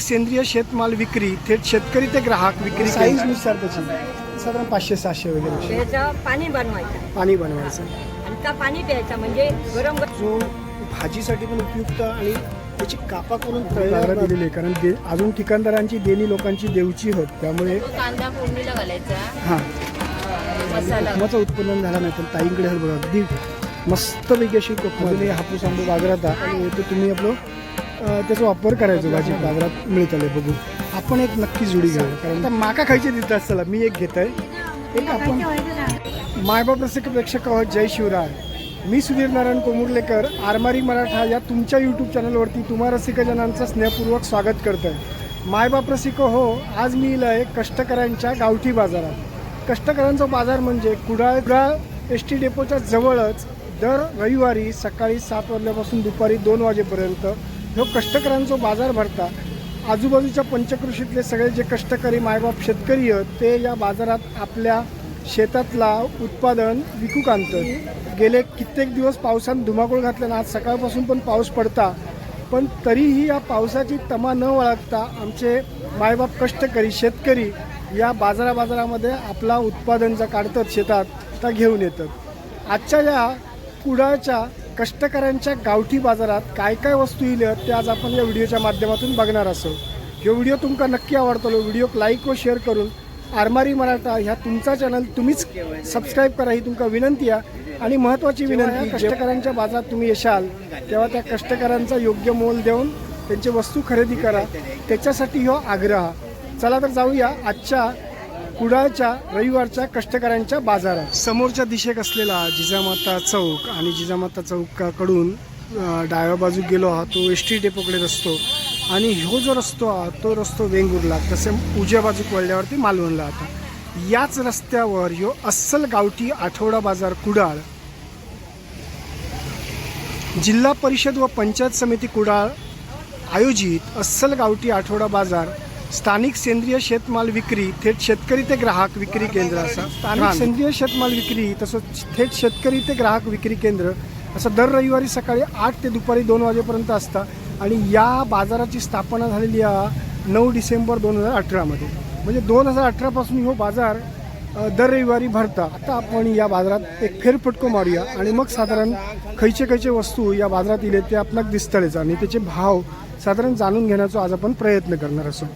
सेंद्रिय शेतमाल विक्री थेट शेतकरी ते ग्राहक विक्री साईजनुसार त्याची. साधारण पाचशे सहाशे वगैरे त्याचं पाणी बनवायचं. पाणी बनवायचं. आणि का पाणी प्यायचं म्हणजे गरम गरम जो भाजीसाठी पण उपयुक्त आणि त्याची कापा करून तळल्यावर दिलेली आहे कारण दे अजून ठिकाणदारांची देणी लोकांची देवची होत त्यामुळे कांदा फोडणीला घालायचा. हां. मसाला. कोकमाचं उत्पन्न झालं नाही पण ताईंकडे हर बघा अगदी मस्तपैकी अशी कोकमामध्ये हापूस आंबे बाजारात आहे. आणि तुम्ही आपलं त्याचा वापर करायचो भाजी बाजारात? मिळतले बघू. आपण एक नक्की जोडी घेऊ कारण आता माका खायचे देत असताना मी एक घेत आहे एक आपण मायबाप रसिक प्रेक्षक आहोत जय शिवराय. मी सुधीर नारायण कोमुर्लेकर आरमारी मराठा या तुमच्या यूट्यूब चॅनलवरती तुम्हा रसिकजनांचं स्नेहपूर्वक स्वागत करत आहे मायबाप रसिक हो आज मी इलं आहे कष्टकऱ्यांच्या गावठी बाजारात. कष्टकऱ्यांचा बाजार म्हणजे कुडाळ कुडाळ एस टी डेपोच्या जवळच दर रविवारी सकाळी सात वाजल्यापासून दुपारी दोन वाजेपर्यंत ह्यो कष्टकऱ्यांचा बाजार भरता. आजूबाजूच्या पंचकृषीतले सगळे जे कष्टकरी मायबाप शेतकरी आहेत ते या बाजारात आपल्या शेतातला उत्पादन विकूक आणतात गेले कित्येक दिवस पावसानं धुमाकूळ घातल्यानं आज सकाळपासून पण पाऊस पडता. पण तरीही या पावसाची तमा न वळगता आमचे मायबाप कष्टकरी शेतकरी या बाजारा बाजारामध्ये आपला उत्पादन जे काढतात शेतात त्या घेऊन येतात. आजच्या या कुडाळच्या कष्टकऱ्यांच्या गावठी बाजारात काय काय वस्तू येईल ते आज आपण या व्हिडिओच्या माध्यमातून बघणार असो. जो व्हिडिओ तुमका नक्की आवडतो व्हिडिओ लाईक व शेअर करून आरमारी मराठा ह्या तुमचा चॅनल तुम्हीच सबस्क्राईब करा ही तुमका विनंती आहे. आणि महत्त्वाची विनंती कष्टकऱ्यांच्या बाजारात तुम्ही येशाल तेव्हा त्या कष्टकऱ्यांचा योग्य मोल देऊन त्यांची वस्तू खरेदी करा. त्याच्यासाठी हो आग्रह. चला तर जाऊया आजच्या कुडाळच्या रविवारच्या कष्टकऱ्यांच्या बाजारात. समोरच्या दिशेक असलेला जिजामाता चौक आणि जिजामाता चौकाकडून डाव्या बाजू गेलो आहात तो एस टी डेपोकडे रस्तो आणि ह्यो जो रस्तो हा तो रस्तो वेंगुर्ला तसे उजव्या बाजूक वळल्यावरती मालवणला आता. याच रस्त्यावर ह्यो अस्सल गावठी आठवडा बाजार कुडाळ जिल्हा परिषद व पंचायत समिती कुडाळ आयोजित अस्सल गावठी आठवडा बाजार स्थानिक सेंद्रिय शेतमाल विक्री थेट शेतकरी ते ग्राहक विक्री केंद्र असा स्थानिक सेंद्रिय शेतमाल विक्री तसंच थेट शेतकरी ते ग्राहक विक्री केंद्र असं दर रविवारी सकाळी आठ ते दुपारी दोन वाजेपर्यंत असतं. आणि या बाजाराची स्थापना झालेली आहे नऊ डिसेंबर दोन हजार अठरामध्ये म्हणजे दोन हजार अठरापासून हो बाजार दर रविवारी भरता. आता आपण या बाजारात एक फेरफटको मारूया आणि मग साधारण खयचे खयचे वस्तू या बाजारात येले ते आपल्याला दिसतलेच आणि त्याचे भाव साधारण जाणून घेण्याचा आज आपण प्रयत्न करणार असो.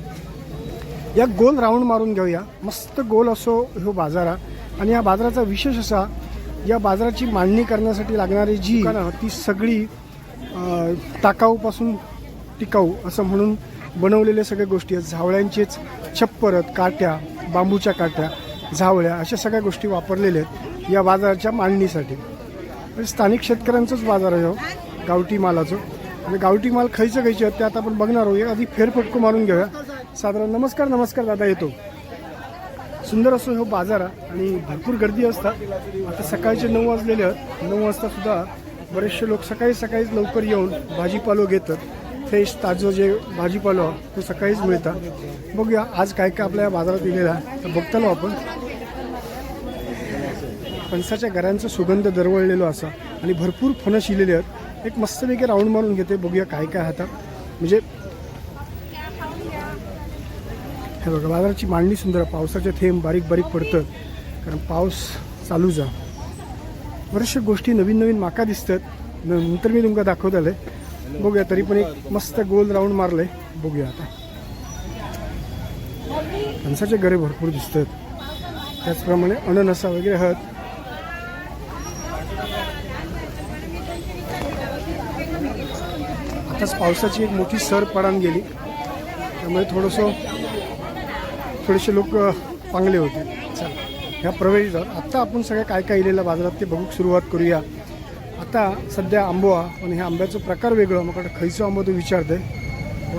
या गोल राऊंड मारून घेऊया. मस्त गोल असो ह्यो बाजारा. आणि या बाजाराचा विशेष असा या बाजाराची मांडणी करण्यासाठी लागणारी जी ती सगळी टाकाऊपासून टिकाऊ असं म्हणून बनवलेल्या सगळ्या गोष्टी आहेत. झावळ्यांचेच छप्परत काट्या बांबूच्या काट्या झावळ्या अशा सगळ्या गोष्टी वापरलेल्या आहेत या बाजाराच्या मांडणीसाठी. म्हणजे स्थानिक शेतकऱ्यांचाच बाजार आहे हो गावठी मालाचं. आणि गावठी माल खायचं खायचे आहेत ते आता आपण बघणार आहोत. आधी फेरफटको मारून घेऊया. साधारण नमस्कार नमस्कार दादा येतो. सुंदर असो हो बाजार आणि भरपूर गर्दी असतात. आता सकाळचे नऊ वाजलेले आहेत. नऊ वाजता सुद्धा बरेचसे लोक सकाळी सकाळीच लवकर येऊन भाजीपालो घेतात. फ्रेश ताजं जे भाजीपालो तो सकाळीच मिळतात. बघूया आज काय काय आपल्या या बाजारात दिलेला आहे. तर बघतालो आपण. फणसाच्या घरांचा सुगंध दरवळलेलो असा. आणि भरपूर फणस शिलेले आहेत. एक मस्तपैकी राऊंड मारून घेते. बघूया काय काय हातात. म्हणजे हे बघा बाजाराची मांडणी सुंदर पावसाचे थेंब बारीक बारीक पडतं कारण पाऊस चालू जा. बऱ्याचशा गोष्टी नवीन नवीन माका दिसतात. नंतर मी तुमका दाखवत आले बघूया तरी पण एक मस्त गोल राऊंड मारलंय. बघूया आता. फणसाचे घरे भरपूर दिसतात. त्याचप्रमाणे अननसा वगैरे आहेत. आताच पावसाची एक मोठी सर पडान गेली. त्यामुळे थोडंसं थोडेसे लोक अ, पांगले होते. चला ह्या प्रवेश आत्ता आपण सगळ्या काय काय इलेल्या बाजारात ते बघूक सुरुवात करूया. आता सध्या आंबो हा पण ह्या आंब्याचं प्रकार वेगळं मग खयचो आंबो तो विचारते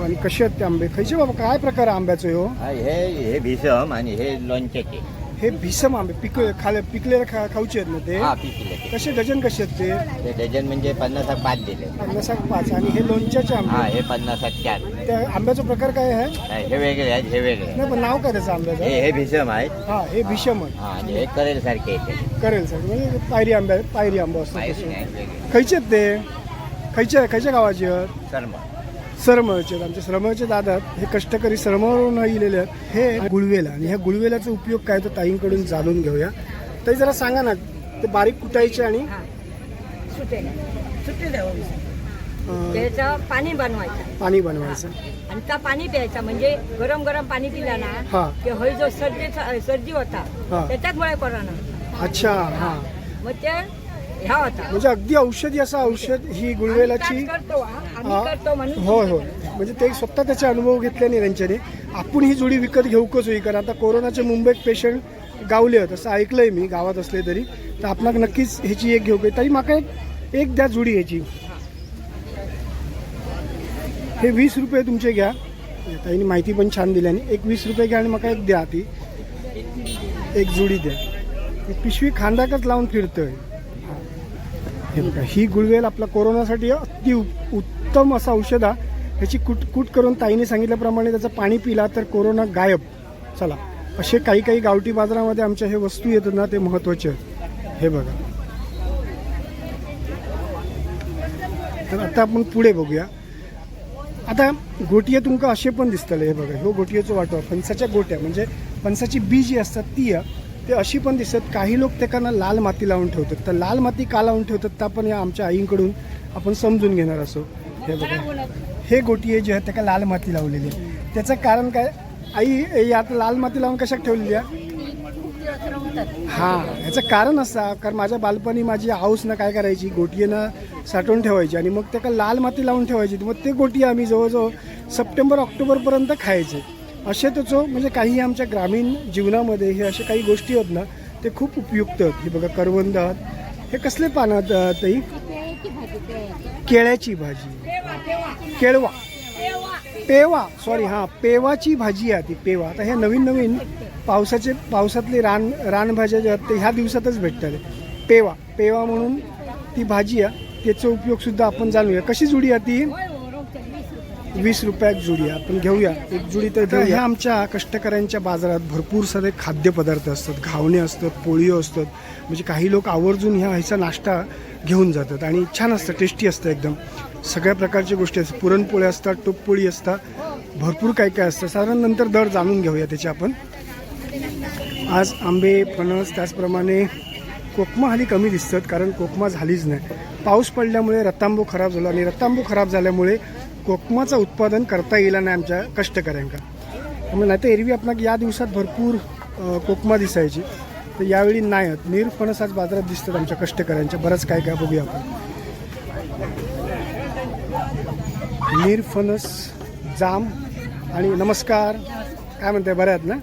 आणि कसे आहेत ते आंबे? खयचे बाबा काय प्रकार आहे आंब्याचं हो? हा, हे हे भीसम आणि हे लोणच्याचे. हे भीसम आंबे पिक खाले पिकलेले खा खाऊचे आहेत ना ते? हा पिकले ते. कसे डझन कसे आहेत ते? ते डझन म्हणजे पन्नासाक पाच दिले. पन्नासाक पाच. आणि हे लोणच्याचे हा आंबे हे पन्नासाक चार. त्या आंब्याचा प्रकार काय आहे? हा, हे वेगळे आहेत हे वेगळे आहेत. नाही पण नाव काय त्याचं आंब्याचं? हे हे भीसम आहेत. हा हे भीषम आहे हा आणि हे करेल सारखे येते करेल सर म्हणजे पायरी आंबे पायरी आंबो असतो माहिती तसं. नाही वेगळे. खयचे आहेत ते? खयचे खयच्या गावाचे आहेत? सर्म सरमळचे आमचे सरमळचे दादा. हे कष्टकरी सरमळवरून इलेले आहेत. हे गुळवेला आणि ह्या गुळवेलाचा उपयोग काय तो ताईंकडून जाणून घेऊया. ताई जरा सांगा ना ते बारीक कुटायचे आणि हा. त्याचं पाणी बनवायचं. पाणी बनवायचं. आणि त्या पाणी प्यायचं. म्हणजे गरम गरम पाणी पिला ना हा. की होय जो सर्दी सर्दी होता हा. त्याच्यामुळे कोरोना. अच्छा हा. मग ते होता. म्हणजे अगदी औषधी असं औषध ही गुळवेलाची आम्ही करतो हा. आम्ही हा. करतो म्हणून होय होय. म्हणजे ते स्वतः त्याचे अनुभव घेतल्याने त्यांच्याने आपण ही जोडी विकत घेऊ कच होई कारण आता कोरोनाचे मुंबईत पेशंट गावले आहेत असं ऐकलंय मी गावात असले तरी. तर आपणाक नक्कीच ह्याची एक घेऊ तरी माका एक एक द्या जोडी ह्याची. हे वीस रुपये तुमचे घ्या. ताईने माहिती पण छान दिल्याने एक वीस रुपये घ्या आणि मका एक द्या ती. एक जोडी द्या. ही पिशवी खांदाकच लावून फिरतोय. हे बघा ही गुळवेल आपला कोरोनासाठी अति उ- उत्तम असं औषध आहे ह्याची कुट कुट करून ताईने सांगितल्याप्रमाणे त्याचं पाणी पिला तर कोरोना गायब. चला असे काही काही गावठी बाजारामध्ये आमच्या हे वस्तू येतात ना ते महत्त्वाचे आहेत. हे बघा. तर आता आपण पुढे बघूया. आता गोटिये तुमका असे पण दिसतले हे बघा. ह्यो गोटियेचो वाटो. फणसाच्या गोट्या म्हणजे फणसाची बी जी असतात ती आहे. ते अशी पण दिसतात काही लोक त्याकांना लाल माती लावून ठेवतात. तर लाल माती का लावून ठेवतात त्या पण या आमच्या आईंकडून आपण समजून घेणार असो. हे बघा. हे गोटिये जे आहेत त्याला लाल माती लावलेली आहे. त्याचं कारण काय? आई आता लाल माती लावून कशात ठेवलेली आहे? हा याचं कारण असं कारण माझ्या बालपणी माझी आऊस ना काय करायची गोटियेनं साठवून ठेवायची आणि मग त्याला लाल माती लावून ठेवायची. मग ते गोटी आम्ही जवळजवळ सप्टेंबर ऑक्टोबरपर्यंत खायचे. असे त्याचं म्हणजे काही आमच्या ग्रामीण जीवनामध्ये हे अशा काही गोष्टी आहेत ना ते खूप उपयुक्त आहेत. हे बघा करवंद आहात. हे कसले पानं ताई? केळ्याची भाजी. केळवा. पेवा. सॉरी हां पेवाची भाजी आहे ती पेवा. आता हे नवीन नवीन पावसाचे पावसातले रान रानभाज्या ज्या आहेत ते ह्या दिवसातच भेटतात. पेवा. पेवा म्हणून ती भाजी आहे. त्याचा उपयोग सुद्धा आपण जाणूया. कशी जुडी आहे ती? वीस रुपयात जुडी आपण घेऊया. एक जुडी तर. ह्या आमच्या कष्टकऱ्यांच्या बाजारात भरपूर सारे खाद्यपदार्थ असतात. घावणे असतात पोळीઓ असतात. म्हणजे काही लोक आवर्जून ह्या ह्याचा नाश्ता घेऊन जातात आणि छान असतं टेस्टी असतं एकदम. सगळ्या प्रकारच्या गोष्टी असतात. पुरणपोळ्या असतात टोपपोळी असतात. भरपूर काय काय असतं. साधारण नंतर दर जाणून घेऊया त्याचे आपण. आज आंबे फणस त्याचप्रमाणे कोकमा हल्ली कमी दिसतात कारण कोकमा झालीच नाही. पाऊस पडल्यामुळे रतांबू खराब झाला आणि रतांबू खराब झाल्यामुळे कोकमाचं उत्पादन करता येईल नाही आमच्या कष्टकऱ्यांका. त्यामुळे नाही तर एरवी आपणाक या दिवसात भरपूर कोकमा दिसायची. तर यावेळी नाही आहेत नीर फणस आज बाजारात दिसतात आमच्या कष्टकऱ्यांच्या. बरंच काय काय बघूया आपण. नीर फणस जाम आणि नमस्कार. काय म्हणताय बऱ्या आहेत ना?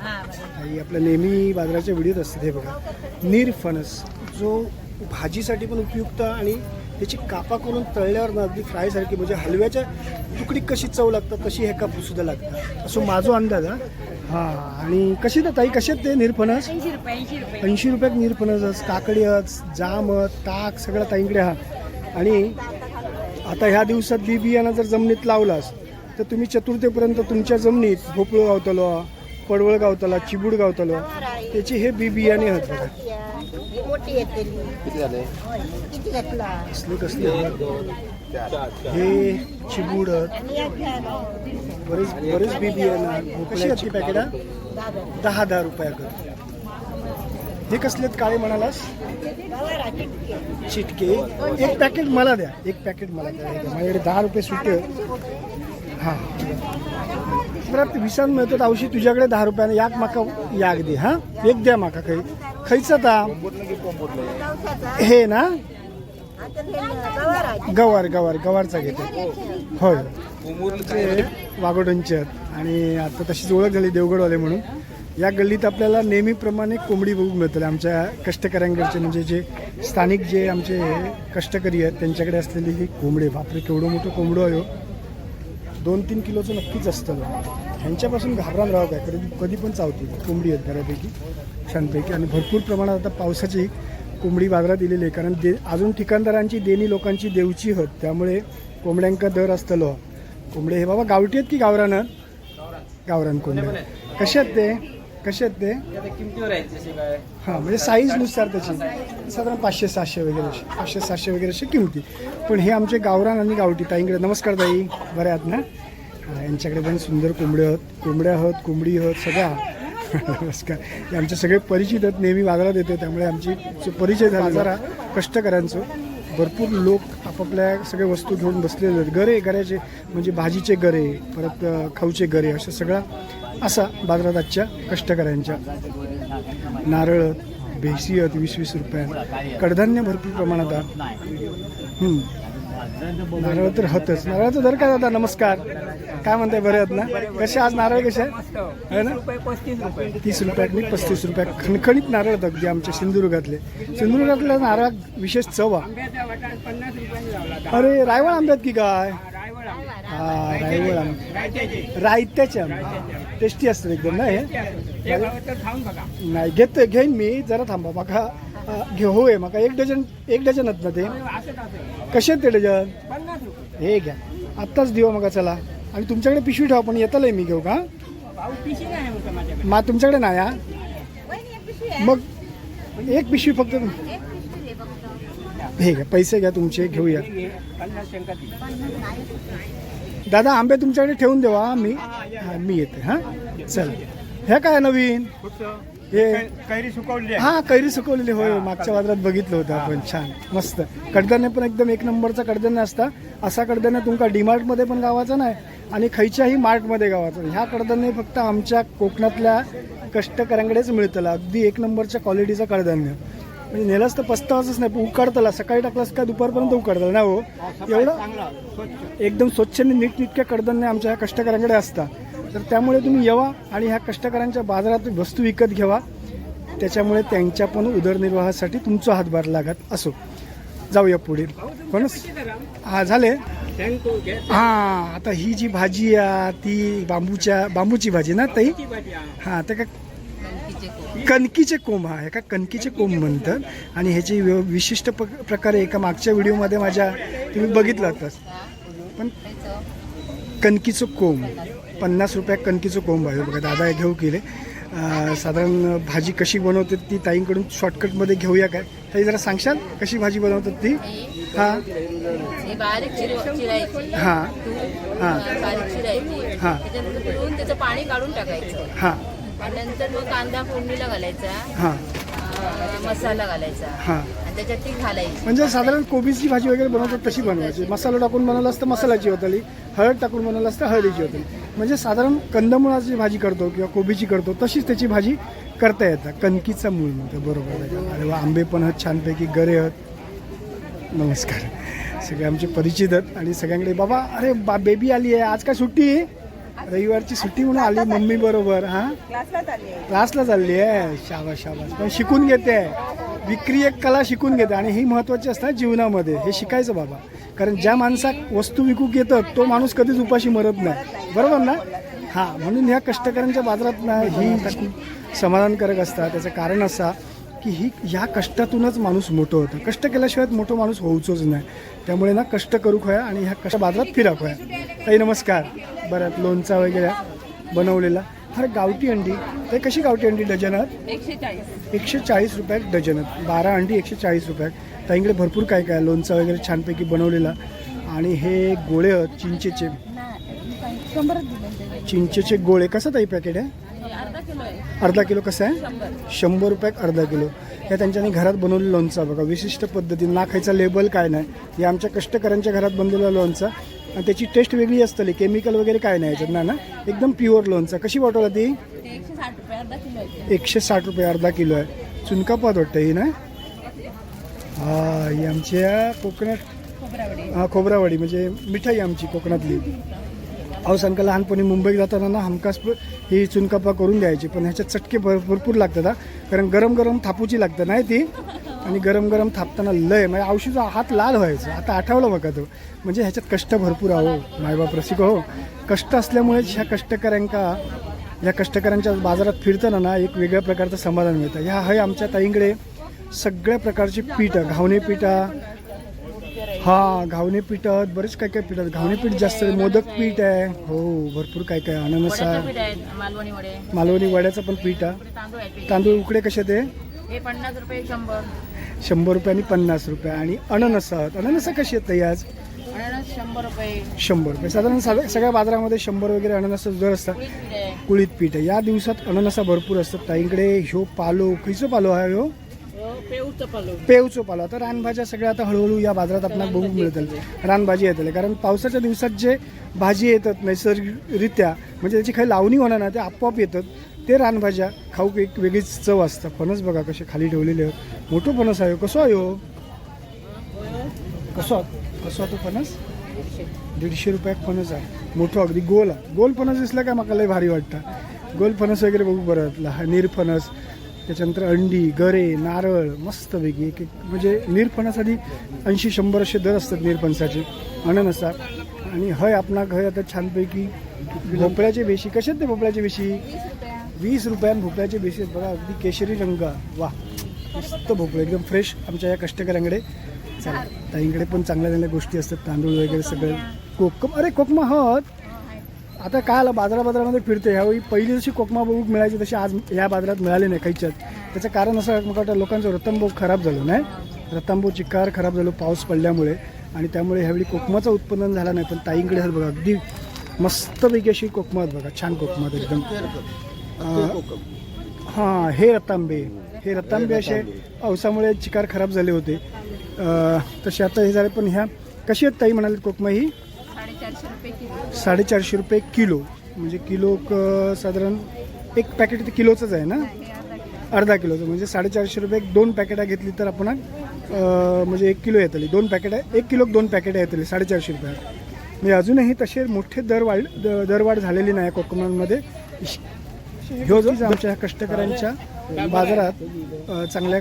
आणि आपल्या नेहमी बाजाराच्या व्हिडिओत असतात हे बघा. नीर फणस जो भाजीसाठी पण उपयुक्त आणि त्याची कापा करून तळल्यावर ना अगदी फ्रायसारखी म्हणजे हलव्याच्या तुकडी कशी चव लागतात तशी हे काप सुद्धा लागतात. असं माझा अंदाज हा. हां आणि कशी तर ताई कशी आहेत ते निरफणस? ऐंशी रुपये ऐंशी रुपये. ऐंशी रुपयात निरफणस काकडी आहेत जाम आहेत, ताक सगळं ताईंकडे हा. आणि आता ह्या दिवसात बी बियाणं जर जमिनीत लावलास तर तुम्ही चतुर्थीपर्यंत तुमच्या जमिनीत भोपळं गावतलो पडवळ गावतला चिबूड गावतलो त्याचे हे बी बियाणे आहेत मोठी येते किती घेतला? कसले कसले? हे चिबूड. आहेत बरेच बरेच बी बियाणं आहेत. भोपळ्याची पॅकेट दहा दहा रुपयाकडे. हे कसलेत काळे म्हणालास? चिटके. एक पॅकेट मला द्या. एक पॅकेट मला द्या. हे घ्या. माझ्याकडे दहा रुपये सुटे हां. बरं विसान मिळतात. औषध तुझ्याकडे दहा रुपयाने. याक माका याक दे हां? एक द्या माका काही. खयचं ता हे ना? गवार गवार गवारचा घेते. होय. ते आहेत. आणि आता तशीच ओळख झाली देवगडवाले म्हणून. या गल्लीत आपल्याला नेहमीप्रमाणे कोंबडी बघू मिळतील. आमच्या कष्टकऱ्यांकडचे म्हणजे जे स्थानिक जे आमचे कष्टकरी आहेत त्यांच्याकडे असलेली ही कोंबडी बापरे केवढं मोठं कोंबडं आहे हो. दोन तीन किलोचं नक्कीच असतं. ह्यांच्यापासून घाबरान राहावं काय? कधी कधी पण चावते कोंबडी आहेत बऱ्यापैकी छानपैकी. आणि भरपूर प्रमाणात आता पावसाची कोंबडी बाजारात दिलेली आहे. कारण दे अजून ठिकाणदारांची देणी लोकांची देवची होत. त्यामुळे कोंबड्यांका दर असतलो. कोंबडे हे बाबा गावठी आहेत की गावरान? गावरान कोंबडे. कसे आहेत ते? कसे आहेत ते? हां म्हणजे साईजनुसार त्याची. साधारण पाचशे सहाशे वगैरे अशी पाचशे सहाशे वगैरे अशी किमती. पण हे आमचे गावरान आणि गावठी ताईंकडे नमस्कार ताई. बऱ्या आहात ना? यांच्याकडे पण सुंदर कोंबड्या आहोत कोंबड्या आहोत कोंबडी आहोत सगळ्या. नमस्कार. आमचे सगळे परिचित आहेत नेहमी बाजारात येते त्यामुळे आमची परिचय झाला जरा कष्टकऱ्यांचं. भरपूर लोक आपापल्या सगळ्या वस्तू घेऊन बसलेले आहेत. गरे गऱ्याचे म्हणजे भाजीचे गरे परत खाऊचे गरे अशा सगळा असा बाजारात आजच्या कष्टकऱ्यांच्या. नारळ भेसी आहेत वीस वीस रुपयात कडधान्य भरपूर प्रमाणात. नारळ तर हतच. नारळाचा दर काय दादा? नमस्कार. काय म्हणताय? बरे आहेत ना? कसे आज नारळ कसे आहे ना? तीस रुपयात पस्तीस रुपयात खणखणीत नारळ आहेत अगदी आमच्या सिंधुदुर्गातले. सिंधुदुर्गातल्या नारळ विशेष चव. अरे रायवळ आंब्यात की काय? हा रायवळ आंबे. रायत्याचे. आंबे. टेस्टी असतात एकदम ना हे? नाही घेतो घेईन मी. जरा थांबा. माका घेऊ आहे हो, मका एक डझन एक डझन आहेत ना ते. कसे आहेत ते डझन? हे घ्या. आत्ताच देऊ मग चला. आणि तुमच्याकडे पिशवी ठेवा पण येतालय मी घेऊ का? मा तुमच्याकडे नाही हा? मग एक पिशवी फक्त हे घ्या पैसे घ्या तुमचे घेऊया. दादा आंबे तुमच्याकडे ठेवून देवा मी मी येते हा? चला. ह्या काय नवीन? कैरी सुकवली हा कैरी सुकवलेली होय. मागच्या बाजारात बघितलं होतं आपण. छान. मस्त. कडधान्य पण एकदम एक नंबरचा कडधान्य असता. असा कडधान्य तुमका डीमार्टमध्ये पण गावाचा नाही आणि खयच्याही मार्टमध्ये गावाचा. ह्या कडधान्य फक्त आमच्या कोकणातल्या कष्टकऱ्यांकडेच मिळतं अगदी एक नंबरच्या क्वालिटीचं कडधान्य. म्हणजे नेलास तर पस्तावाच नाही उकडतला. सकाळी टाकलास का दुपारपर्यंत उकडतला. ना हो? एवढं एकदम स्वच्छ आणि नीटनिटक्या कडधान्य आमच्या ह्या कष्टकऱ्यांकडे असतात. तर त्यामुळे तुम्ही येवा आणि ह्या कष्टकऱ्यांच्या बाजारात वस्तू विकत घ्यावा त्याच्यामुळे त्यांच्या पण उदरनिर्वाहासाठी तुमचा हातभार लागत असो. जाऊया पुढे. कोणच हा झाले. हा आता ही जी भाजी आहे ती बांबूच्या बांबूची भाजी ना ताई? हा ते का कणकीचे कोंब हा एका कणकीचे कोंब म्हणतात. आणि ह्याची विशिष्ट प- प्रकारे एका मागच्या व्हिडिओमध्ये माझ्या तुम्ही बघितलं होतं पण कणकीचं कोंब. पन्नास रुपया कणकीचं कोंब आहे. बघा दादा हे घेऊ केले. साधारण भाजी कशी बनवते ती ताईंकडून शॉर्टकटमध्ये घेऊया काय? ताई जरा सांगशाल कशी भाजी बनवतात ती? हां ही. हां हां. हा. त्याचं पाणी काढून टाकायचं. हां. नंतर मग कांदा फोडणीला घालायचा. हां. मसाला घालायचा. हां. आणि त्याच्यात ती घालायची म्हणजे साधारण कोबीची भाजी वगैरे बनवतात तशी बनवायची. मसाला टाकून बनवलं असतं मसाल्याची होतली हळद टाकून बनवलं असतं हळदीची होतली म्हणजे साधारण कंदमुळाची भाजी करतो किंवा कोबीची करतो तशीच त्याची भाजी करता येतं कणकीचा मूळ म्हणतो. बरोबर आहे. अरे वा आंबे पण आहेत छानपैकी गरे आहेत. नमस्कार. सगळे आमचे परिचित आहेत आणि सगळ्यांकडे बाबा अरे बा बेबी आली आहे. आज काय सुट्टी? रविवारची सुट्टी म्हणून आली मम्मी बरोबर हां? क्लासला चालली आहे. शाबास शाबास. पण शिकून घेते. विक्री एक कला शिकून घेते आणि ही महत्त्वाची असतात जीवनामध्ये. हे शिकायचं बाबा. कारण ज्या माणसाक वस्तू विकूक येतं तो माणूस कधीच उपाशी मरत नाही. बरोबर ना? हां म्हणून ह्या कष्टकऱ्यांच्या बाजारात ना ही समाधानकारक असतात. त्याचं कारण असा की ही ह्या कष्टातूनच माणूस मोठं होतं. कष्ट केल्याशिवाय मोठं माणूस होऊचोच नाही. त्यामुळे ना कष्ट करू खोया आणि ह्या कष्ट बाजारात फिरा खोया. ताई नमस्कार. बरं लोणचा वगैरे बनवलेला. अरे गावठी अंडी. ते कशी गावठी अंडी डझन आहेत एकशे चाळीस एकशे चाळीस रुपयात डझन आहेत बारा अंडी एकशे चाळीस रुपयात ताईंकडे भरपूर काय काय. लोणचं वगैरे छानपैकी बनवलेला. आणि हे गोळे आहेत चिंचेचे. चिंचेचे गोळे. कसं ताई पॅकेट आहे? अर्धा किलो आहे. अर्धा किलो कसं आहे? शंभर रुपयात अर्धा किलो. हे त्यांच्यानी घरात बनवलेलं लोणचं बघा. विशिष्ट पद्धतीने. ना खायचा लेबल काय नाही. हे आमच्या कष्टकऱ्यांच्या घरात बनलेलं लोणचं. आणि त्याची टेस्ट वेगळी असतली केमिकल वगैरे काय नाही याच्यात ना ना? एकदम प्युअर लोणचं. कशी बॉटल आहे ती? एकशे साठ रुपये अर्धा किलो आहे. एकशे साठ रुपये अर्धा किलो आहे चुनकापात वाटतं ही ना? हा ही आमच्या कोकणात हा खोबरावाडी म्हणजे मिठाई आमची कोकणातली. अहो सांगा लहानपणी मुंबईत जाताना ना हमखास ही चुनकापा करून द्यायची पण ह्याच्यात चटके भर भरपूर लागतात कारण गरम गरम थापूची लागतं नाही ती? आणि गरम गरम थापताना लय म्हणजे औषधा हात लाल व्हायचं आता आठवलं बघा तो. म्हणजे ह्याच्यात कष्ट भरपूर आहो मायबाप रसिक हो. कष्ट असल्यामुळेच ह्या कष्टकऱ्यांका या कष्टकऱ्यांच्या बाजारात फिरताना ना एक वेगळ्या प्रकारचं समाधान मिळतं. ह्या आहे आमच्या ताईंकडे सगळ्या प्रकारची पीठ घावणे पिठा हा घावणे पीठ आहेत बरेच काय काय पीठ आहेत. घावणे पीठ जास्त आहे मोदक पीठ आहे. हो भरपूर काय काय अननसा वड्याचं पीठ आहे मालवणी वडे. मालवणी वड्याचं पण पीठ आहे. तांदूळ आहे तांदूळ उकडे कसे ते? हे पन्नास रुपये शंभर. शंभर रुपये आणि पन्नास रुपये. आणि अननस आहेत. अननस कशी आहेत ताई आज? अननस शंभर रुपये. शंभर रुपये. साधारण सगळ्या सगळ्या बाजारामध्ये शंभर वगैरे अननसाचे दर असतात. कुळीत पीठ आहे. आहे. या दिवसात अननसा भरपूर असतात. ताईंकडे ह्यो पालो खैचो पालो हा ह्यो? हो, पेवचो पालो आता रानभाज्या सगळ्या आता हळूहळू या बाजारात आपल्याला बघू मिळतील. रानभाजी येतले. कारण पावसाच्या दिवसात जे भाजी येतात नैसर्गिकरित्या म्हणजे त्याची काही लावणी होणार ना ते आपोआप येतात. ते रानभाज्या खाऊ एक वेगळीच चव असतं. फणस बघा कसे खाली ठेवलेले आहेत. मोठं फणस आहे. कसो आहे हो? कसो कसो तो फणस? दीडशे रुपयात फणस आहे. मोठं अगदी गोल आहे. गोल फणस दिसला का? मला लय भारी वाटतं. गोल फणस वगैरे बघू बरं निरफणस त्याच्यानंतर अंडी गरे नारळ मस्तपैकी एक एक म्हणजे निरपणासाठी ऐंशी शंभर असे दर असतात निरपणसाचे अननसा. आणि हय आपणा हय आता छानपैकी भोपळ्याचे बेशी. कसे ते भोपळ्याचे बेशी? वीस रुपयान भोपळ्याचे बेशी बघा अगदी केशरी रंग. वा मस्त भोपळे एकदम फ्रेश आमच्या या कष्टकऱ्यांकडे. चला ताईंकडे पण चांगल्या चांगल्या गोष्टी असतात तांदूळ वगैरे सगळं. कोकम अरे कोकमा हत आता काय आलं बाजारा बाजारामध्ये फिरते ह्यावेळी पहिली जशी कोकमा बघूक मिळायची तशी आज या बाजारात मिळाली नाही काहीच्यात त्याचं कारण असं मला वाटतं लोकांचं रतंबो खराब झालं नाही? रतंबो चिकार खराब झालो पाऊस पडल्यामुळे. आणि त्यामुळे ह्यावेळी कोकमाचं उत्पन्न झालं नाही पण ताईंकडे आहेत बघा अगदी मस्तपैकी अशी कोकमा आहेत बघा छान कोकमा आहेत एकदम हां हे रतांबे. हे रतांबे असे पावसामुळे चिकार खराब झाले होते. तसे आता हे झाले पण ह्या कशी आहेत ताई म्हणाले कोकमा ही? साडेचारशे रुपये किलो. साडेचारशे रुपये किलो. म्हणजे किलो क साधारण एक पॅकेट ते किलोचंच आहे ना? अर्धा किलोचं. म्हणजे साडेचारशे रुपये एक दोन पॅकेटा घेतली तर आपण अं, म्हणजे एक किलो येतली. दोन पॅकेट आहे एक किलो दोन पॅकेट येतली साडेचारशे रुपयात म्हणजे अजूनही तसे मोठे दर वाढ द- दरवाढ झालेली नाही कोकणामध्ये. ह्यो जो आमच्या कष्टकऱ्यांच्या बाजारात अं, चांगल्या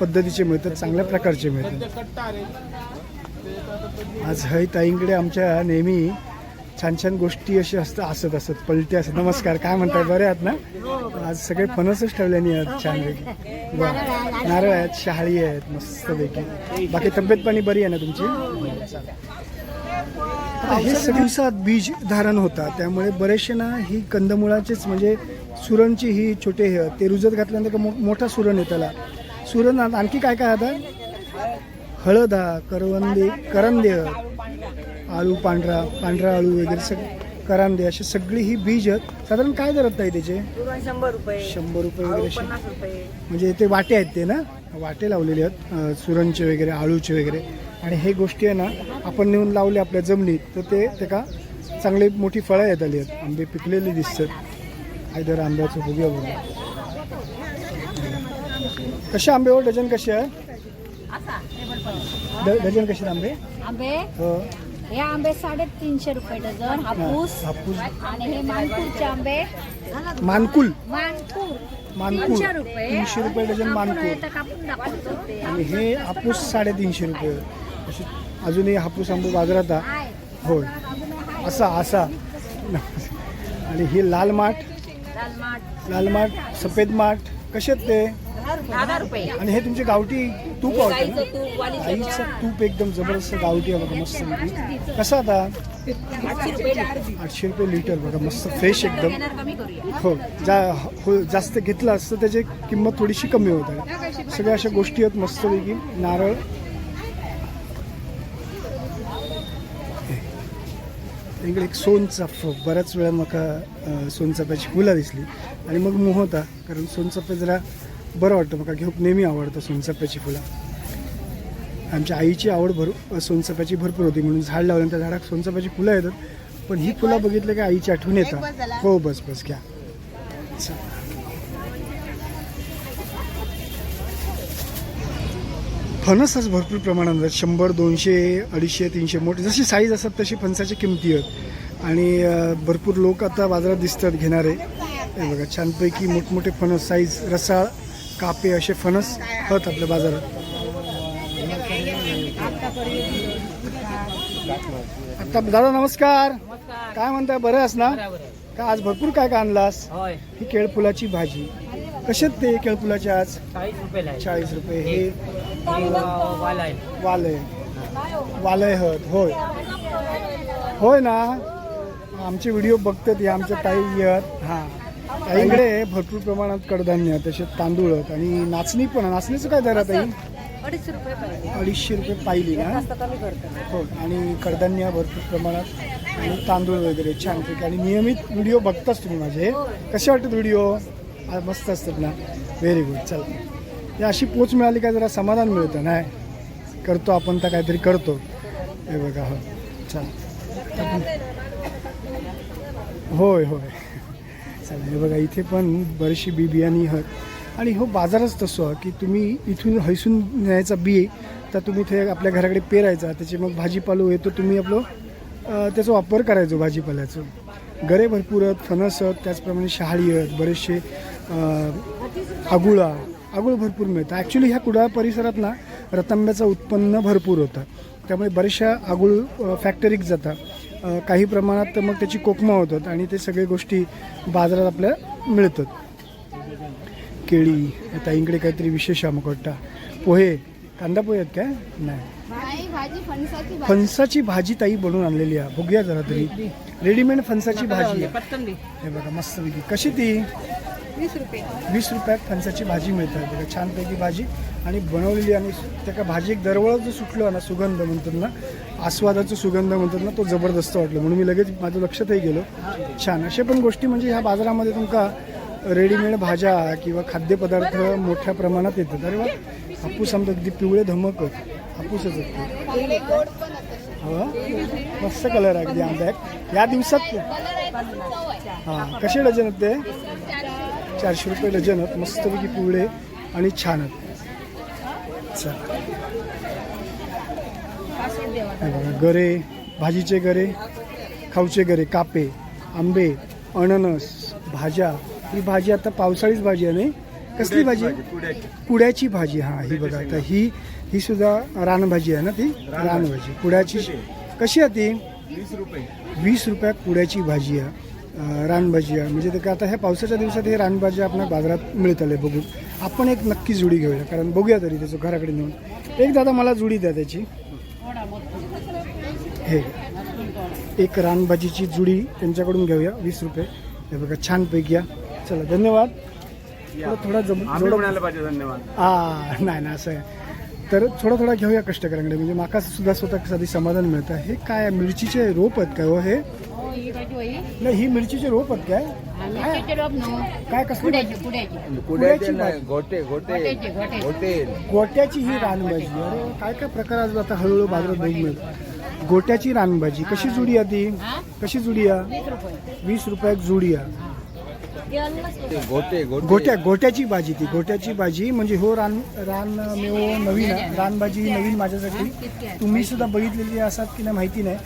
पद्धतीचे मिळतात चांगल्या प्रकारचे मिळतात. आज हय ताईंकडे आमच्या नेहमी छान छान गोष्टी अशी असतात असत असत पलटे असत. नमस्कार काय म्हणताय? बरे आहात ना? आज सगळे फणसच ठेवल्याने आहेत छानपैकी बरं. नारळ आहेत शहाळी आहेत मस्तपैकी बाकी तब्येत पाणी बरी आहे ना तुमची? हे दिवसात बीज धारण होता त्यामुळे बरेचसे ना ही कंदमुळाचेच म्हणजे सुरणची ही छोटे हे ते रुजत घातल्यानंतर मो- मोठा सुरण आहे त्याला. सुरण आणखी काय काय आता? हळद करवंदे करंदे आळू पांढरा पांढरा आळू वगैरे सग करांदे अशी सगळी ही बीज आहेत साधारण काय दरात आहे त्याचे? शंभर रुपये. शंभर रुपये वगैरे असे म्हणजे ते वाटे आहेत ते ना? वाटे लावलेले आहेत अं, सुरणचे वगैरे आळूचे वगैरे. आणि हे गोष्टी आहे ना आपण नेऊन लावले आपल्या जमिनीत तर ते ते का चांगली मोठी फळं येत आली आहेत. आंबे पिकलेले दिसतात. काय दर आंब्याचं बघूया बघा कसे आंबे हो डझन कसे आहे? ड- डझन कसे आहेत आंबे? आंबे? हो. हे आंबे साडेतीनशे रुपये डझन हापूस. हापूस. आणि हे मानपूरचे आंबे. मानकुल? मानपूर मानकुल. तीनशे रुपये. तीनशे रुपये डझन कापून मानकुल आहे तर कापून दाखवतो. ते. आणि हे हापूस साडेतीनशे रुपये. अशी अजूनही हापूस आंबे बाजारात आहे. आहे. होय. असा असा. आणि हे लाल माठ. लाल माठ सफेद माठ. कसे आहेत ते? दहा रुपये. आणि हे तुमचे गावठी तूप आवडतं गाईचं ना? तूप वाली आईचं तूप. एकदम जबरदस्त गावठी आहे बघा मस्त कसं आता? आठशे रुपये लिटर. आठशे रुपये लिटर बघा मस्त फ्रेश एकदम. येणार कमी करूया. हो जा हो जास्त घेतलं असतं त्याची किंमत थोडीशी कमी होत आहे. सगळ्या अशा गोष्टी आहेत मस्तपैकी. नारळ. इकडे एक सोनचाफ बऱ्याच वेळा म्हाका अ, सोनचाफ्याची फुलं दिसली. आणि मग मोह होता कारण सोनचाफे जरा बरं वाटतं म्हाका घेऊक नेहमी आवडतं सोनचाफ्याची फुलं. आमच्या आईची आवड भर सोनचाफ्याची भरपूर होती म्हणून झाड लावलं त्या झाडात सोनचाफ्याची फुलं येतात. पण ही फुलं बघितलं की आईची आठवण येतात. हो बस बस घ्या. फणसच भरपूर प्रमाणात आहेत. शंभर दोनशे अडीचशे तीनशे मोठे जशी साईज असतात तशी फणसाच्या किमती आहेत. आणि भरपूर लोक आता बाजारात दिसतात घेणारे. हे बघा छानपैकी मोठमोठे फणस साईज रसाळ कापे असे फणस आहेत आपल्या बाजारात. आता दादा नमस्कार. काय म्हणताय? बरं आहेस ना? का आज भरपूर काय काय आणलास? ही केळफुलाची भाजी. कशात ते केळफुलाचे आज? चाळीस रुपये आहे. चाळीस रुपये. हे वालय वालय हत. होय. होय ना? आमचे व्हिडिओ बघतात हे आमच्या ताई आहेत. हां. ताईकडे भरपूर प्रमाणात कडधान्य तसे तांदूळ आणि नाचणी पण. नाचणीचं काय दर आहे ताई? अडीचशे रुपये पाहिजे. अडीचशे रुपये पाहिली ना? हो आणि कडधान्य भरपूर प्रमाणात आणि तांदूळ वगैरे छानपैकी आणि नियमित व्हिडिओ बघताच तुम्ही माझे. कसे वाटतात व्हिडिओ? मस्त असतात ना? व्हेरी गुड चला. ही अशी पोच मिळाली काय जरा समाधान मिळतं नाही करतो आपण तर काहीतरी करतो. हे बघा हो. चला. होय होय. चला हे बघा इथे पण बरीचशी बी बियाणी आहेत. आणि हो बाजारच तसं की तुम्ही इथून हैसून न्यायचा बी तर तुम्ही ते आपल्या घराकडे पेरायचा त्याचे मग भाजीपालो येतो तुम्ही आपलं त्याचा वापर करायचो भाजीपाल्याचं. गरे भरपूर आहेत फणस आहेत त्याचप्रमाणे शहाळी आहेत बरेचसे आगुळा आगुळ भरपूर मिळतं ॲक्च्युली ह्या कुडाळ परिसरात ना रतांब्याचं उत्पन्न भरपूर होतं. त्यामुळे बऱ्याचशा आगुळ फॅक्टरीत जातात. काही प्रमाणात तर मग त्याची कोकमा होतात आणि ते सगळे गोष्टी बाजारात आपल्या मिळतात. केळी ताईंकडे काहीतरी विशेष वाटतं. पोहे कांदा पोहे आहेत काय? नाही. नाही भाजी फणसाची भाजी. फणसाची भाजी ताई बनवून आणलेली आहे. बघूया जरा तरी. रेडीमेड फणसाची भाजी आहे. हे बघा मस्त पैकी. कशी ती? वीस रुपये. वीस रुपयात फणसाची भाजी मिळते बघा छानपैकी भाजी आणि बनवलेली आणि त्या का भाजी एक दरवळ जो सुटलो ना सुगंध म्हणतात ना आस्वादाचा सुगंध म्हणतात ना तो जबरदस्त वाटलो. म्हणून मी लगेच माझं लक्षातही गेलो. छान. अशा पण गोष्टी म्हणजे ह्या बाजारामध्ये तुमका रेडीमेड भाज्या किंवा खाद्यपदार्थ मोठ्या प्रमाणात येतात. अरे वा! हापूस आमचं अगदी पिवळे धमक. हापूसच असते. मस्त कलर आहे अगदी आंब्यात. या दिवसात? हां. कसे डझन आहेत ते चारशे रुपये डझन आहेत मस्तपैकी पिवळे आणि छान आहेत. चला. बघा गरे भाजीचे गरे खाऊचे गरे कापे आंबे अननस भाज्या. ही भाजी आता पावसाळीच भाजी आहे नाही? कसली भाजी? कुड्याची भाजी हा ही बघा आता. ही ही सुद्धा रानभाजी आहे ना ती? रानभाजी. कुड्याची कशी आहे ती? वीस रुपये. वीस रुपयात कुड्याची भाजी आहे. अं, रानभाजी आहे. म्हणजे ते काय आता ह्या पावसाच्या दिवसात हे रानभाजी आपल्या बाजारात मिळतले बघून. आपण एक नक्की जुडी घेऊया कारण बघूया तरी त्याचं घराकडे नेऊन. एक दादा मला जुडी द्या त्याची. हे. एक रानभाजीची जुडी त्यांच्याकडून घेऊया वीस रुपये. हे बघा छानपैकी आहे चला धन्यवाद. थोडा थोडा जम पाहिजे धन्यवाद. हा नाही ना असं आहे. तर थोडा थोडा घेऊया कष्टकऱ्यांकडे. म्हणजे माका सुद्धा स्वतः कधी समाधान मिळतं. हे काय? मिरचीचे रोप आहेत काय हो हे? नाही ही मिरचीचे रोप आहेत काय? आम्ही चिचे रोप काय कसली कुड्याची कुड्याची कुड्याची भाजी. गोटे गोटे गोट्याची गोट्याची गोट्याची ही रानभाजी अरे काय काय प्रकार आज आता हळूहळू बाजारात बघून मिळत गोट्याची रानभाजी कशी जुडी आहे ती हा? कशी जुडी आहे वीस रुपये वीस रुपयात जुडी आहे गोटे गोटे गोट्या गोट्याची भाजी ती. गोट्याची भाजी म्हणजे हो रान रान मेव नवीन आहे. रानभाजी ही नवीन माझ्यासाठी. तुम्ही सुद्धा बघितलेली असात की नाही माहिती नाही.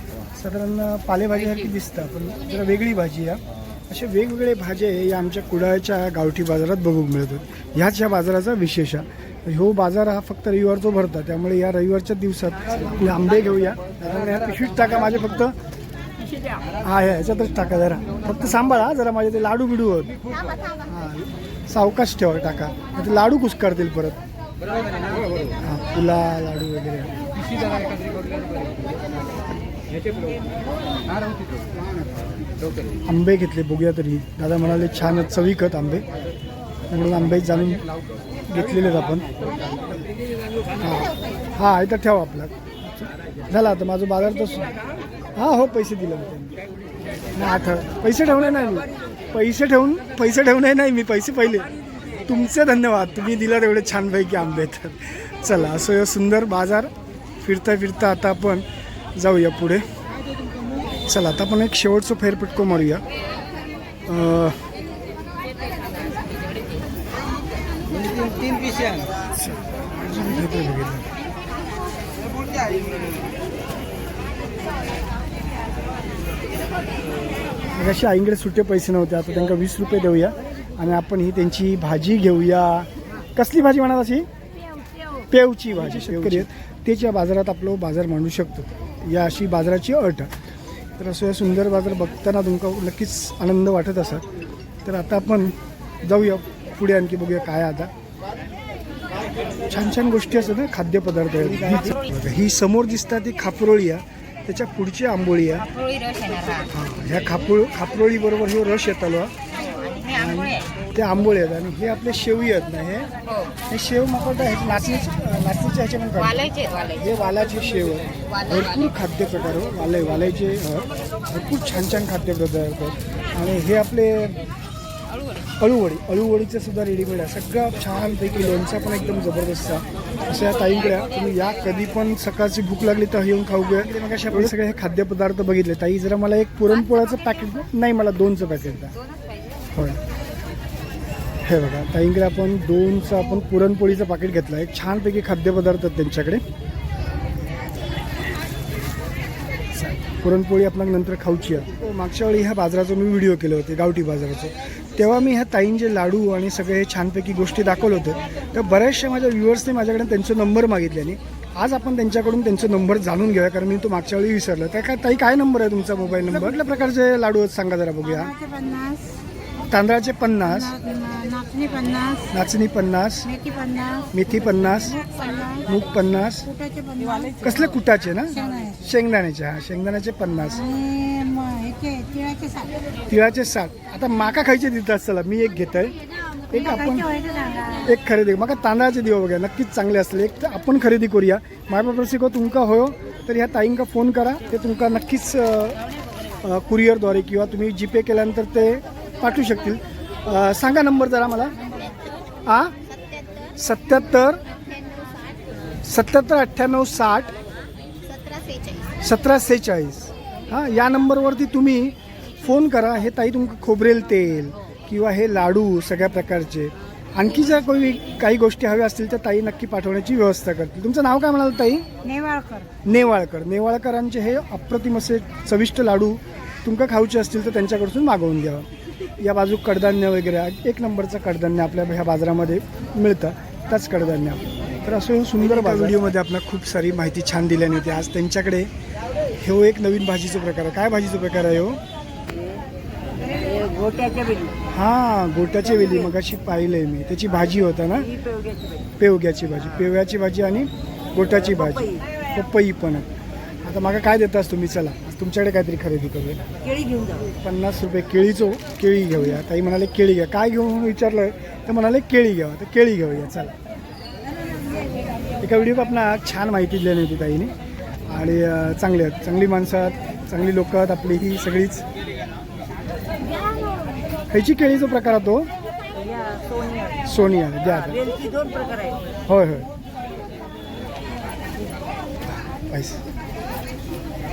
साधारण पालेभाजीसारखी दिसतं पण जरा वेगळी भाजी आहे. अशा वेगवेगळे भाज्या या आमच्या कुडाळच्या गावठी बाजारात बघू मिळतात. ह्याच या बाजाराचा विशेष आहे. हो बाजार हा फक्त रविवारचा भरता त्यामुळे या रविवारच्या दिवसात आंबे घेऊया. त्यामुळे ह्या पिशवीत टाका माझे फक्त. हा ह्याच्यातच टाका जरा. फक्त सांभाळा जरा माझे ते लाडू बिडू हा सावकाश ठेवा टाका. तर लाडू कुसकारतील परत. हा पुला लाडू वगैरे. आंबे घेतले बघूया तरी. दादा म्हणाले छान चवीकत आंबे. म्हणून आंबे जाणून घेतलेलेच आपण. हा हा इथं ठेवा आपला. झाला आता माझं बाजार तसं हा हो पैसे दिले मी त्यांनी. आठ पैसे ठेवणे नाही मी. पैसे ठेवून पैसे ठेवणे नाही मी पैसे पहिले. तुमचे धन्यवाद तुम्ही दिला तेवढे छानपैकी आंबे तर. चला असं सुंदर बाजार फिरता फिरता आता आपण जाऊया पुढे. चला आता आपण एक शेवटचं फेरपटको मारूया. अशी आईकडे सुट्टे पैसे नव्हते आता त्यांना वीस रुपये देऊया आणि आपण ही त्यांची भाजी घेऊया. कसली भाजी म्हणा अशी पेवची भाजी शेतकरी आहेत. तेच या बाजारात आपलं बाजार मांडू शकतो. या अशी बाजाराची अट. तर असं या सुंदर बाजार बघताना तुमका नक्कीच आनंद वाटत असा तर आता आपण जाऊया पुढे आणखी बघूया काय आता. छान छान गोष्टी असतात ना खाद्यपदार्थ. आहेत ही समोर दिसतात ती खापरोळी आहे. त्याच्या पुढची आंबोळी आहे. हा. ह्या खापोळ खापरोळी बरोबर हे रस येतालो आहे. ते आंबोळे आहेत आणि हे आपले शेवई आहेत ना हे. हो. शेव हे नाचणीचे नाचणीचे ह्याच्या पण काढतो. वालायचे वालायचे. हे वालाची शेव आहे. भरपूर खाद्यप्रकार हो. वाले वालायचे भरपूर छान छान खाद्यपदार्थ आहेत. आणि हे आपले अळूवडी. अळूवडीचं सुद्धा रेडीमेड आहे. सगळं छानपैकी लोणचं पण एकदम जबरदस्त आहे. असं या ताईंकडे. तुम्ही या. कधी पण सकाळची भूक लागली तर येऊन खाऊ घ्या. मग अशा आपले सगळे हे खाद्यपदार्थ बघितले. ताई जरा मला एक पुरणपोळ्याचं पॅकेट नाही मला दोनचं पॅकेट द्या. होय. हे बघा ताईंकडे आपण दोनचं आपण पुरणपोळीचं पाकिट घेतलं एक छानपैकी खाद्यपदार्थ आहेत त्यांच्याकडे. पुरणपोळी आपल्याला नंतर खाऊची आहे. मागच्या वेळी ह्या बाजाराचं मी व्हिडिओ केले होते गावठी बाजाराचं. तेव्हा मी ह्या ताईंचे लाडू आणि सगळे हे छानपैकी गोष्टी दाखवलं होतं. तर बऱ्याचशा माझ्या व्ह्युअर्सने माझ्याकडे त्यांचे नंबर मागितले आणि आज आपण त्यांच्याकडून त्यांचे नंबर जाणून घेऊया कारण मी तो मागच्या वेळी विसरलो. त्या काय ताई काय नंबर आहे तुमचा मोबाईल नंबर? कुठल्या प्रकारचे लाडू आहेत? सांगा जरा बघूया. तांदळाचे पन्नास नाचणी पन्नास नाचणी पन्नास मेथी पन्नास मेथी पन्नास पन्नास मूग पन्नास. कुटाचे पन्नास. कसले कुटाचे ना? शेंगदाणे. शेंगदाण्याचे हा शेंगदाण्याचे पन्नास. तिळाचे साठ. आता माका खायचे देतात चला मी एक घेत आहे एक आपण एक खरेदी माका तांदळाचे दिवा बघा नक्कीच चांगले असले. एक तर आपण खरेदी करूया. बाबा शिको तुमका होयो तर ह्या ताईंका फोन करा. ते तुमका नक्कीच कुरिअरद्वारे किंवा तुम्ही जीपे केल्यानंतर ते पाठवू शकतील. अ, सांगा नंबर जरा मला. आ? सत्याहत्तर. सत्याहत्तर अठ्ठ्याण्णव साठ. सतरा सेहेचाळीस. हां या नंबरवरती तुम्ही फोन करा. हे ताई तुमचं खोबरेल तेल किंवा हे लाडू सगळ्या प्रकारचे. आणखी जर कोणी काही गोष्टी हव्या असतील तर ताई नक्की पाठवण्याची व्यवस्था करतील. तुमचं नाव काय म्हणाल ताई? नेवाळकर. नेवाळकर. नेवाळकरांचे हे अप्रतिम असे चविष्ट लाडू तुमका खाऊचे असतील तर त्यांच्याकडून मागवून घ्यावं या बाजू कडधान्य वगैरे. एक नंबरचं कडधान्य आपल्या ह्या बाजारामध्ये मिळतं त्याच कडधान्य. तर असं हे सुंदर व्हिडिओमध्ये आपल्याला खूप सारी माहिती छान दिल्याने होती. आज त्यांच्याकडे हे एक नवीन भाजीचा प्रकार आहे. काय भाजीचा प्रकार आहे हो? गोट्याच्या बिली हां गोट्याची वेली. मगाशी पाहिलंय मी. त्याची भाजी होता ना? पेवग्याची भाजी. पेवग्याची भाजी. आणि गोटाची भाजी. पपई. पण. आहे आता मागा काय देतास तुम्ही? चला. तुमच्याकडे काहीतरी खरेदी करूया. केळी घेऊन जाऊ पन्नास रुपये केळीचो केळी घेऊया. ताई म्हणाले केळी घ्या. काय घेऊ म्हणून विचारलं तर म्हणाले केळी घ्यावं तर केळी घेऊया चला. एका व्हिडिओत आपला छान माहिती दिली होती ताईने. आणि अं, चांगली आहेत. चांगली माणसं आहेत. चांगली लोक आहेत. आपली ही सगळीच. ह्याची केळीचा प्रकार आहे तो या सोनिया. सोनिया द्या. आता. वेलची दोन प्रकार आहेत. होय होय. पैसे.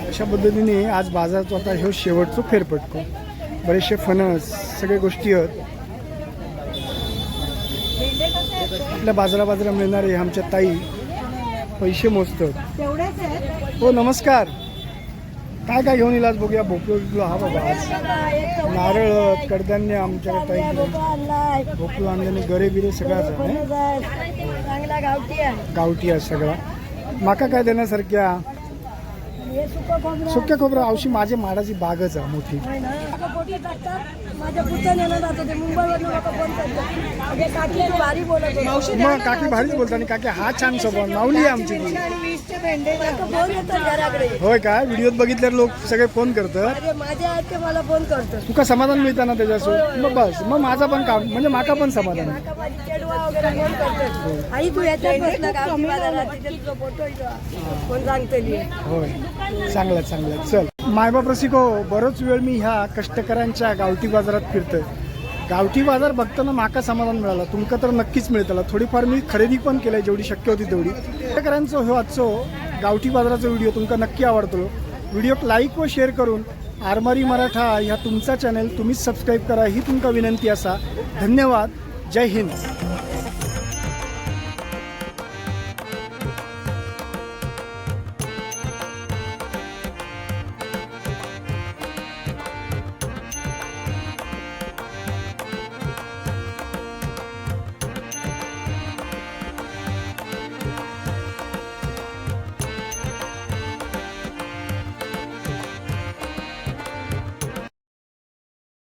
अशा पद्धतीने आज बाजाराचा आता ह्यो शेवटचं फेरफटको. बरेचसे फणस सगळ्या गोष्टी आहेत. आपल्या बाजारा बाजारा मिळणारे आमच्या ताई पैसे मोजतात. हो नमस्कार. काय काय घेऊन इलाज बघूया. भोपळो हा बाबा आज. नारळ कडधान्य आमच्याकडे ताई भोपळो आणल्याने गरे बिरे सगळ्याच गावठी आहे सगळा. माका काय देण्यासारख्या? सुकं खोबरं सुक्या खोबरं औशी माझ्या माडाची बागच आहे मोठी. माझ्या ते लोक फोन करतात म्हणजे काकी तू भारी बोलत होती. मग काकी भारीच बोलता आणि काकी हा छान स्वभाव माऊली आहे आमची. ती फोन येतात घराकडे. होय काय व्हिडिओत बघितल्यावर लोक सगळे फोन करतात. माझे माझे आहेत ते मला फोन करतात. तुका समाधान मिळतं ना त्याच्यासोबत मग बस. मग माझा पण काम म्हणजे माका पण समाधान. आहे. काका माझी चेडवा वगैरे फोन करतात. आई तू याच्यात बसला का आमची बाजारात तिथे तुझा फोटो येतो कोण सांगतली होय. चांगलं चांगलं. चल. मायबाप रसिको बरोच वेळ मी ह्या कष्टकऱ्यांच्या गावठी बाजारात फिरतोय. गावठी बाजार बघताना माका समाधान मिळालं. तुमका तर नक्कीच मिळतला. थोडीफार मी खरेदी पण केली जेवढी शक्य होती तेवढी. कष्टकऱ्यांचा हो आजचो गावठी बाजाराचा व्हिडिओ तुमका नक्की आवडतो. व्हिडिओक लाईक व शेअर करून आरमारी मराठा ह्या तुमचा चॅनल तुम्हीच सबस्क्राईब करा ही तुमका विनंती असा. धन्यवाद. जय हिंद.